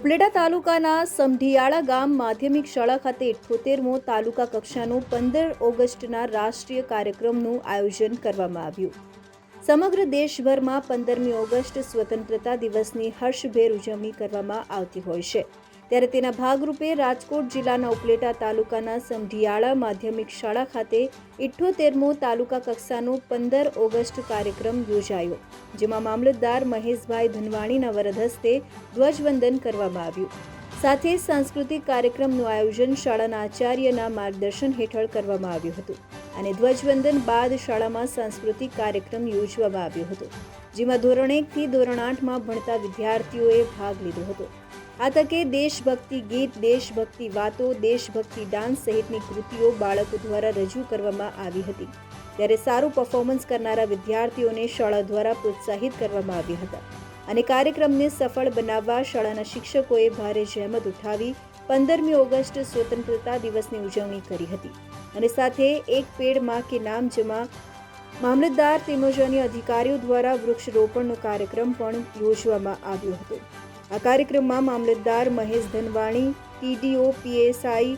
ઉપલેટા તાલુકાના સમઢિયાળા ગામ માધ્યમિક શાળા ખાતે ઇઠ્ઠોતેરમો તાલુકા કક્ષાનું પંદર ઓગસ્ટના રાષ્ટ્રીય કાર્યક્રમનું આયોજન કરવામાં આવ્યું. સમગ્ર દેશભરમાં પંદરમી ઓગસ્ટ સ્વતંત્રતા દિવસની હર્ષભેર ઉજવણી કરવામાં આવતી હોય છે. ત્યારે તેના ભાગરૂપે રાજકોટ જિલ્લાના ઉપલેટા તાલુકાના સંઢિયાળા માધ્યમિક શાળા ખાતે ઇઠ્ઠોતેરમો તાલુકા કક્ષાનો પંદર ઓગસ્ટ કાર્યક્રમ યોજાયો, જેમાં મામલતદાર મહેશભાઈ ધનવાણીના વરદ હસ્તે ધ્વજવંદન કરવામાં આવ્યું. સાથે સાંસ્કૃતિક કાર્યક્રમનું આયોજન શાળાના આચાર્યના માર્ગદર્શન હેઠળ કરવામાં આવ્યું હતું અને ધ્વજવંદન બાદ શાળામાં સાંસ્કૃતિક કાર્યક્રમ યોજવામાં આવ્યો હતો, જેમાં ધોરણ એકથી ધોરણ આઠમાં ભણતા વિદ્યાર્થીઓએ ભાગ લીધો હતો. આ તકે દેશભક્તિ ગીત, દેશભક્તિ વાતો, દેશભક્તિ ડાન્સ સહિતની કૃતિઓ બાળકો દ્વારા રજૂ કરવામાં આવી હતી. ત્યારે સારું પરફોર્મન્સ કરનારા વિદ્યાર્થીઓને શાળા દ્વારા પ્રોત્સાહિત કરવામાં આવ્યા હતા. અને કાર્યક્રમને સફળ બનાવવા શાળાના શિક્ષકોએ ભારે જહેમત ઉઠાવી પંદરમી ઓગસ્ટ સ્વતંત્રતા દિવસની ઉજવણી કરી હતી. અને સાથે એક પેડમાં કે નામ જમા મામલતદાર તેમજ અન્ય અધિકારીઓ દ્વારા વૃક્ષરોપણનો કાર્યક્રમ પણ યોજવામાં આવ્યો હતો. આ કાર્યક્રમમાં મામલતદાર મહેશ ધનવાણી, ટીડીઓ, પીએસઆઈ,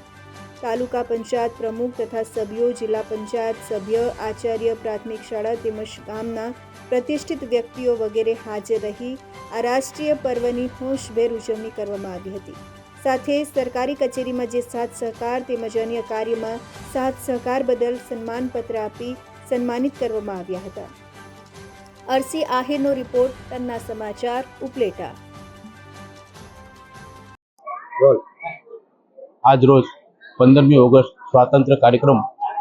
તાલુકા પંચાયત પ્રમુખ તથા સભ્યો, જિલ્લા પંચાયત સભ્ય, આચાર્ય, પ્રાથમિક શાળા તેમજ ગામના પ્રતિષ્ઠિત વ્યક્તિઓ વગેરે હાજર રહી આ રાષ્ટ્રીય પર્વની હોંશભેર ઉજવણી કરવામાં આવી હતી. સાથે સરકારી કચેરીમાં જે સાથ સહકાર તેમજ અન્ય કાર્યમાં સાથ સહકાર બદલ સન્માનપત્ર આપી સન્માનિત કરવામાં આવ્યા હતા. અરસી આહિરનો રિપોર્ટ, તન્ના સમાચાર, ઉપલેટા. આજ રોજ પંદરમી ઓગસ્ટ સ્વાતંત્ર્ય કાર્યક્રમ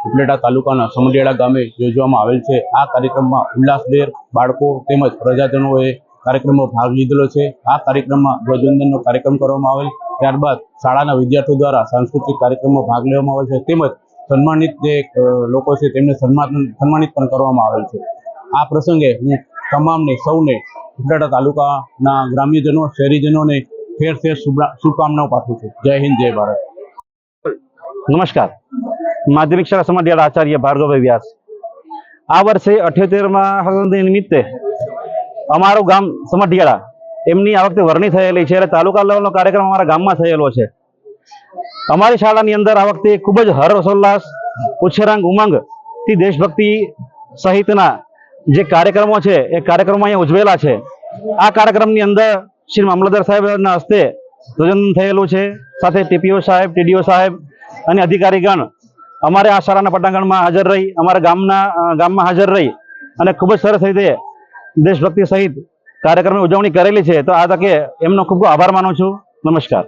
ઉપલેટા તાલુકાના સમડિયાળા ગામે યોજવામાં આવેલ છે. આ કાર્યક્રમમાં ઉલ્લાસભેર બાળકો તેમજ પ્રજાજનોએ કાર્યક્રમમાં ભાગ લીધેલો છે. આ કાર્યક્રમમાં ધ્વજવંદનનો કાર્યક્રમ કરવામાં આવેલ. ત્યારબાદ શાળાના વિદ્યાર્થીઓ દ્વારા સાંસ્કૃતિક કાર્યક્રમમાં ભાગ લેવામાં આવેલ છે. તેમજ સન્માનિત જે લોકો છે તેમને સન્માન, સન્માનિત પણ કરવામાં આવેલ છે. આ પ્રસંગે હું તમામને સૌને ઉપલેટા તાલુકાના ગ્રામ્યજનો, શહેરીજનોને ફેર ફેર શુભકામનાઓ પાઠવું છું. જય હિન્દ, જય ભારત. નમસ્કાર. માધ્યમિક શાળા સમાધિયાળ આચાર્ય ભાર્ગવભાઈ વ્યાસ. આ વર્ષે અઠ્યોતેરમાં નિમિત્તે અમારું ગામ સમઢિયાળા એમની આ વખતે વરણી થયેલી છે એટલે તાલુકા લેવલનો કાર્યક્રમ અમારા ગામમાં થયેલો છે. અમારી શાળાની અંદર આ વખતે ખૂબ જ હર્ષોલ્લાસ ઉછેરાંગ, ઉમંગથી દેશભક્તિ સહિતના જે કાર્યક્રમો છે, એ કાર્યક્રમો અહીંયા ઉજવેલા છે. આ કાર્યક્રમની અંદર શ્રી મામલતદાર સાહેબના હસ્તે ધ્વજન થયેલું છે. સાથે ટીપીઓ સાહેબ, ટીડીઓ સાહેબ અને અધિકારીગણ અમારે આ શાળાના પટાંગણમાં હાજર રહી, અમારા ગામના ગામમાં હાજર રહી અને ખૂબ જ સરસ રીતે દેશભક્તિ સહિત કાર્યક્રમની ઉજવણી કરેલી છે. તો આ તકે એમનો ખૂબ ખૂબ આભાર માનું છું. નમસ્કાર.